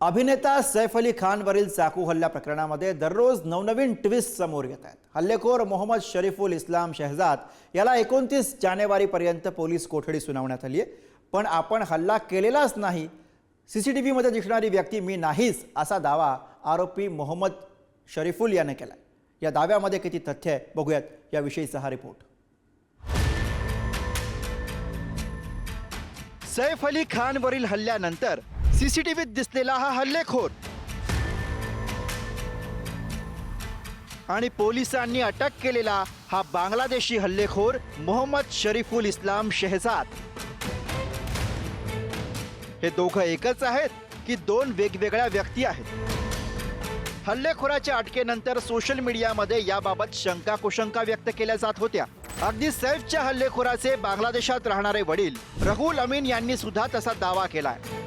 अभिनेता सैफ अली खानवरील चाकू हल्ल्या प्रकरणामध्ये दररोज नवनवीन ट्विस्ट समोर येत आहेत. हल्लेखोर मोहम्मद शरीफुल इस्लाम शहजाद याला एकोणतीस जानेवारीपर्यंत पोलीस कोठडी सुनावण्यात आली आहे. पण आपण हल्ला केलेलाच नाही. सी सी टी व्हीमध्ये दिसणारी व्यक्ती मी नाहीच असा दावा आरोपी मोहम्मद शरीफुल यानं केला या दाव्यामध्ये किती तथ्य आहे बघूयात याविषयीचा हा रिपोर्ट सैफ अली खानवरील हल्ल्यानंतर सीसीटीव्हीत दिसलेला हा हल्लेखोर. आणि पोलिसांनी अटक केलेला हा बांगलादेशी हल्लेखोर मोहम्मद शरीफुल इस्लाम शेहजाद. हे दोघं एकच आहेत की दोन वेगवेगळ्या व्यक्ती आहेत. हल्लेखोराच्या अटकेनंतर सोशल मीडियामध्ये याबाबत शंका कुशंका व्यक्त केल्या जात होत्या. अगदी सैफच्या हल्लेखोराचे बांगलादेशात राहणारे वडील रहुल अमीन यांनी सुद्धा तसा दावा केलाय.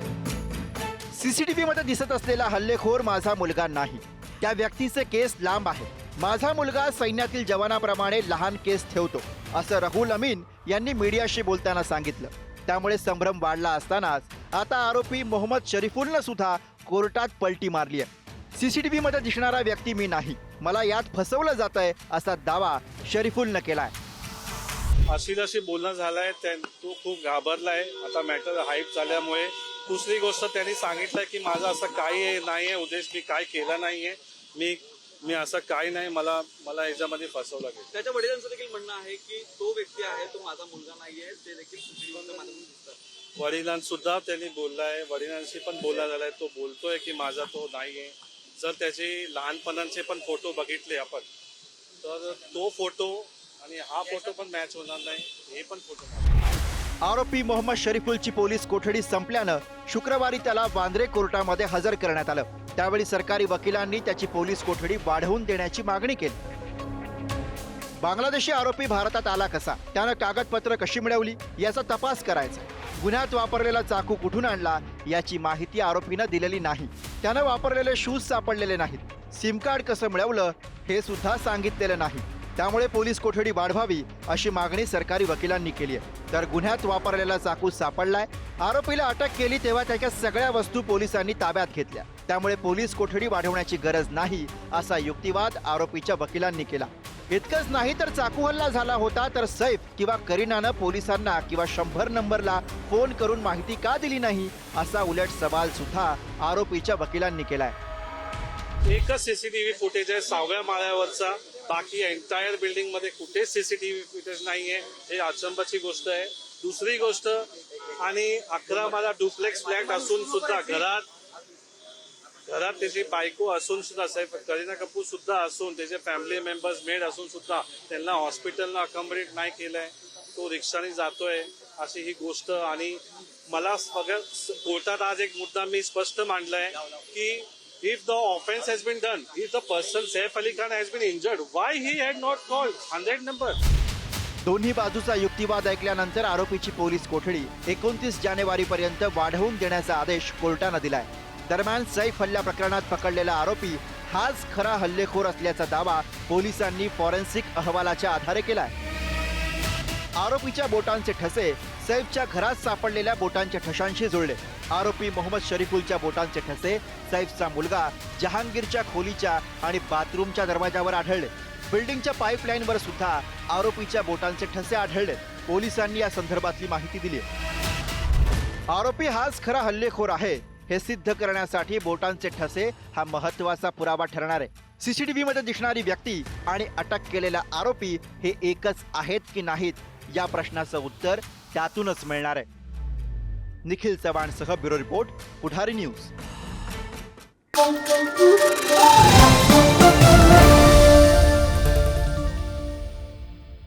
सीसीटीव्ही मध्ये दिसत असलेला हल्लेखोर माझा मुलगा नाही. त्या व्यक्तीचे केस लांब आहे. माझा मुलगा सैन्यातील जवानाप्रमाणे लहान केस ठेवतो असं रहुल अमीन यांनी मीडियाशी बोलताना सांगितलं. त्यामुळे संभ्रम वाढला असतानाच आता आरोपी मोहम्मद शरीफुलनं सुद्धा कोर्टात पलटी मारली आहे. सीसीटीव्ही मध्ये दिसणारा व्यक्ती मी नाही. मला यात फसवलं जात आहे असा दावा शरीफुलनं आहे अशी जशी बोलणं झालंय तो खूप घाबरला आहे आता मॅटर हाईप झाल्यामुळे दुसरी गोष्ट त्यांनी सांगितलंय की माझं असं काही नाहीये उद्देश मी काय केला नाहीये मी मी असं काही नाही मला मला याच्यामध्ये फसवलं गेलं. त्याच्या वडिलांचं देखील म्हणणं आहे की तो व्यक्ती आहे तो माझा मुलगा नाहीये ते देखील वडिलांसुद्धा त्यांनी बोललाय वडिलांशी पण बोलला झालाय तो बोलतोय की माझा तो नाहीये. जर त्याचे लहानपणाचे पण फोटो बघितले आपण तर तो फोटो आणि हा फोटो पण मॅच होणार नाही हे पण फोटो आरोपी मोहम्मद शरीफुलची पोलीस कोठडी संपल्यानं शुक्रवारी त्याला वांद्रे कोर्टामध्ये हजर करण्यात आलं. त्यावेळी सरकारी वकिलांनी त्याची पोलीस कोठडी वाढवून देण्याची मागणी केली. बांगलादेशी आरोपी भारतात आला कसा? त्यानं कागदपत्र कशी मिळवली? याचा तपास करायचा. गुन्ह्यात वापरलेला चाकू कुठून आणला? याची माहिती आरोपीनं दिलेली नाही. त्यानं वापरलेले शूज सापडलेले नाहीत. सिम कार्ड कसं मिळवलं? हे सुद्धा सांगितलेलं नाही. त्यामुळे पोलीस कोठडी वाढवावी अशी मागणी सरकारी वकिलांनी केली आहे. तर गुन्ह्यात वापरलेला चाकू सापडलाय. आरोपीला अटक केली तेव्हा त्याच्या सगळ्या वस्तू पोलिसांनी ताब्यात घेतल्या. त्यामुळे पोलीस कोठडी वाढवण्याची गरज नाही असा युक्तिवाद आरोपीच्या वकिलांनी केला. इतकंच नाही तर चाकू हल्ला झाला होता तर सैफ किंवा करीनानं पोलिसांना किंवा शंभर नंबरला फोन करून माहिती का दिली नाही असा उलट सवाल सुद्धा आरोपीच्या वकिलांनी केलाय. एकच सीसीटीव्ही फुटेज आहे सहाव्या माळ्यावरचा. बाकी एंटायर बिल्डिंगमध्ये कुठे C C T V footage आहे हे अचंबाची गोष्ट आहे. दुसरी गोष्ट आणि अकरा मला डुप्लेक्स फ्लॅट असून सुद्धा घरात घरात त्याची बायको असून सुद्धा साहेब करीना कपूर सुद्धा असून त्याचे फॅमिली मेंबर्स मेड असून सुद्धा त्यांना हॉस्पिटलला अकॉमोडेट नाही केलंय. तो रिक्षाने जातोय अशी ही गोष्ट. आणि मला सगळं कोर्टात आज एक मुद्दा मी स्पष्ट मांडलाय की if the offense has been done, if the person Saif Ali Khan has been injured, why he had not called? 100 number? दोन्ही बाजूचा युक्तिवाद ऐकल्यानंतर आरोपीची पोलीस कोठडी एकोणतीस जानेवारीपर्यंत वाढवून देण्याचा आदेश कोर्टानं दिलाय. दरम्यान सैफ हल्ल्या प्रकरणात पकडलेला आरोपी हाच खरा हल्लेखोर असल्याचा दावा पोलिसांनी फॉरेन्सिक अहवालाच्या आधारे केलाय. आरोपीच्या बोटांचे ठसे सैफच्या घरात सापडलेल्या बोटांच्या ठशांशी जुळले. आरोपी मोहम्मद शरीफुलच्या बोटांचे ठसे सैफचा मुलगा जहांगीरच्या खोलीच्या आणि बाथरूमच्या दरवाजावर आढळले. बिल्डिंगच्या पाईपलाईनवर सुद्धा आरोपीच्या बोटांचे ठसे आढळले. पोलिसांनी या संदर्भातली माहिती दिली आरोपी हाच खरा हल्लेखोर आहे हे सिद्ध करण्यासाठी बोटांचे ठसे हा महत्त्वाचा पुरावा ठरणार आहे. सीसीटीव्ही मध्ये दिसणारी व्यक्ती आणि अटक केलेला आरोपी हे एकच आहेत की नाहीत या प्रश्नाचं उत्तर त्यातूनच मिळणार आहे. निखिल चव्हाणसह ब्युरो रिपोर्ट पुढारी न्यूज.